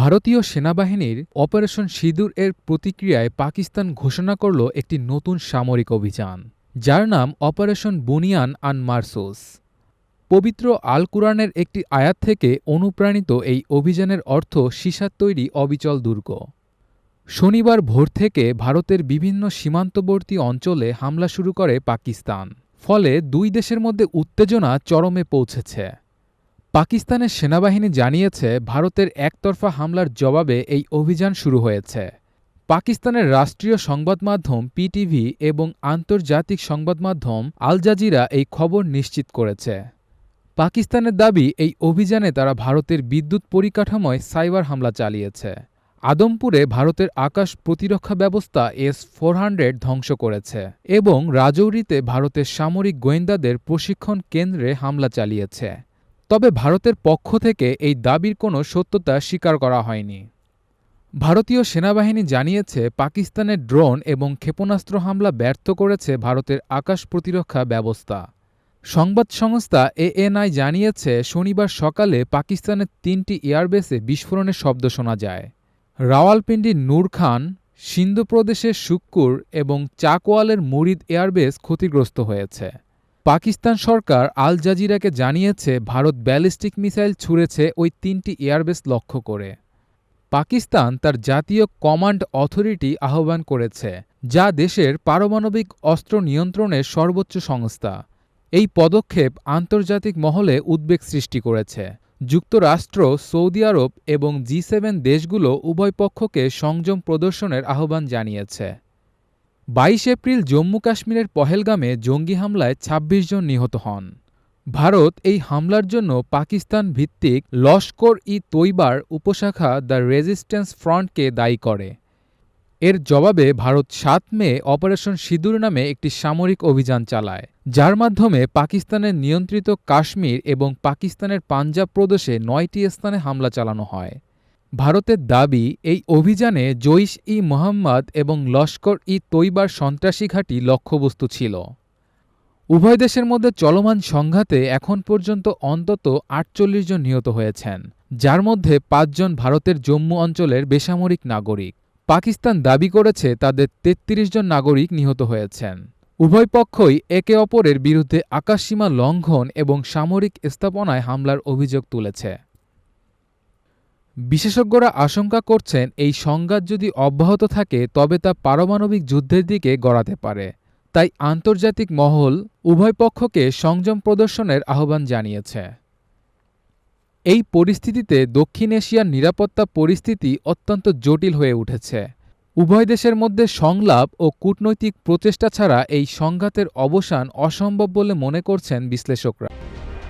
ভারতীয় সেনাবাহিনীর অপারেশন সিঁদুর এর প্রতিক্রিয়ায় পাকিস্তান ঘোষণা করল একটি নতুন সামরিক অভিযান, যার নাম অপারেশন বুনিয়ান আন মারসোস। পবিত্র আল কুরআনের একটি আয়াত থেকে অনুপ্রাণিত এই অভিযানের অর্থ সীসার তৈরি অবিচল দুর্গ। শনিবার ভোর থেকে ভারতের বিভিন্ন সীমান্তবর্তী অঞ্চলে হামলা শুরু করে পাকিস্তান, ফলে দুই দেশের মধ্যে উত্তেজনা চরমে পৌঁছেছে। পাকিস্তানের সেনাবাহিনী জানিয়েছে, ভারতের একতরফা হামলার জবাবে এই অভিযান শুরু হয়েছে। পাকিস্তানের রাষ্ট্রীয় সংবাদ মাধ্যম পিটিভি এবং আন্তর্জাতিক সংবাদ মাধ্যম আল জাজিরা এই খবর নিশ্চিত করেছে। পাকিস্তানের দাবি, এই অভিযানে তারা ভারতের বিদ্যুৎ পরিকাঠামোয় সাইবার হামলা চালিয়েছে। আদমপুরে ভারতের আকাশ প্রতিরক্ষা ব্যবস্থা এস ফোর হান্ড্রেড ধ্বংস করেছে এবং রাজৌরিতে ভারতের সামরিক গোয়েন্দাদের প্রশিক্ষণ কেন্দ্রে হামলা চালিয়েছে। তবে ভারতের পক্ষ থেকে এই দাবির কোনো সত্যতা স্বীকার করা হয়নি। ভারতীয় সেনাবাহিনী জানিয়েছে পাকিস্তানের ড্রোন এবং ক্ষেপণাস্ত্র হামলা ব্যর্থ করেছে ভারতের আকাশ প্রতিরক্ষা ব্যবস্থা। সংবাদ সংস্থা এএনআই জানিয়েছে, শনিবার সকালে পাকিস্তানের তিনটি এয়ারবেসে বিস্ফোরণের শব্দ শোনা যায়। রাওয়ালপিন্ডির নূর খান, সিন্ধু প্রদেশের শুক্কুর এবং চাকওয়ালের মুরিদ এয়ারবেস ক্ষতিগ্রস্ত হয়েছে। পাকিস্তান সরকার আল জাজিরাকে জানিয়েছে, ভারত ব্যালিস্টিক মিসাইল ছুঁড়েছে ওই তিনটি এয়ারবেস লক্ষ্য করে। পাকিস্তান তার জাতীয় কমান্ড অথরিটি আহ্বান করেছে, যা দেশের পারমাণবিক অস্ত্র নিয়ন্ত্রণের সর্বোচ্চ সংস্থা। এই পদক্ষেপ আন্তর্জাতিক মহলে উদ্বেগ সৃষ্টি করেছে। যুক্তরাষ্ট্র, সৌদি আরব এবং জি সেভেন দেশগুলো উভয় পক্ষকে সংযম প্রদর্শনের আহ্বান জানিয়েছে। বাইশ এপ্রিল জম্মু কাশ্মীরের পহেলগামে জঙ্গি হামলায় ২৬ জন নিহত হন। ভারত এই হামলার জন্য পাকিস্তান ভিত্তিক লস্কর ই তৈবার উপশাখা দ্য রেজিস্ট্যান্স ফ্রন্টকে দায়ী করে। এর জবাবে ভারত সাত মে অপারেশন সিঁদুর নামে একটি সামরিক অভিযান চালায়, যার মাধ্যমে পাকিস্তানের নিয়ন্ত্রিত কাশ্মীর এবং পাকিস্তানের পাঞ্জাব প্রদেশে নয়টি স্থানে হামলা চালানো হয়। ভারতের দাবি, এই অভিযানে জৈশ ই মোহাম্মদ এবং লস্কর ই তৈবার সন্ত্রাসী ঘাঁটি লক্ষ্যবস্তু ছিল। উভয় দেশের মধ্যে চলমান সংঘাতে এখন পর্যন্ত অন্তত আটচল্লিশ জন নিহত হয়েছেন, যার মধ্যে পাঁচজন ভারতের জম্মু অঞ্চলের বেসামরিক নাগরিক। পাকিস্তান দাবি করেছে তাদের ৩৩ জন নাগরিক নিহত হয়েছেন। উভয় পক্ষই একে অপরের বিরুদ্ধে আকাশসীমা লঙ্ঘন এবং সামরিক স্থাপনায় হামলার অভিযোগ তুলেছে। বিশেষজ্ঞরা আশঙ্কা করছেন এই সংঘাত যদি অব্যাহত থাকে, তবে তা পারমাণবিক যুদ্ধের দিকে গড়াতে পারে। তাই আন্তর্জাতিক মহল উভয় পক্ষকে সংযম প্রদর্শনের আহ্বান জানিয়েছে। এই পরিস্থিতিতে দক্ষিণ এশিয়ার নিরাপত্তা পরিস্থিতি অত্যন্ত জটিল হয়ে উঠেছে। উভয় দেশের মধ্যে সংলাপ ও কূটনৈতিক প্রচেষ্টা ছাড়া এই সংঘাতের অবসান অসম্ভব বলে মনে করছেন বিশ্লেষকরা।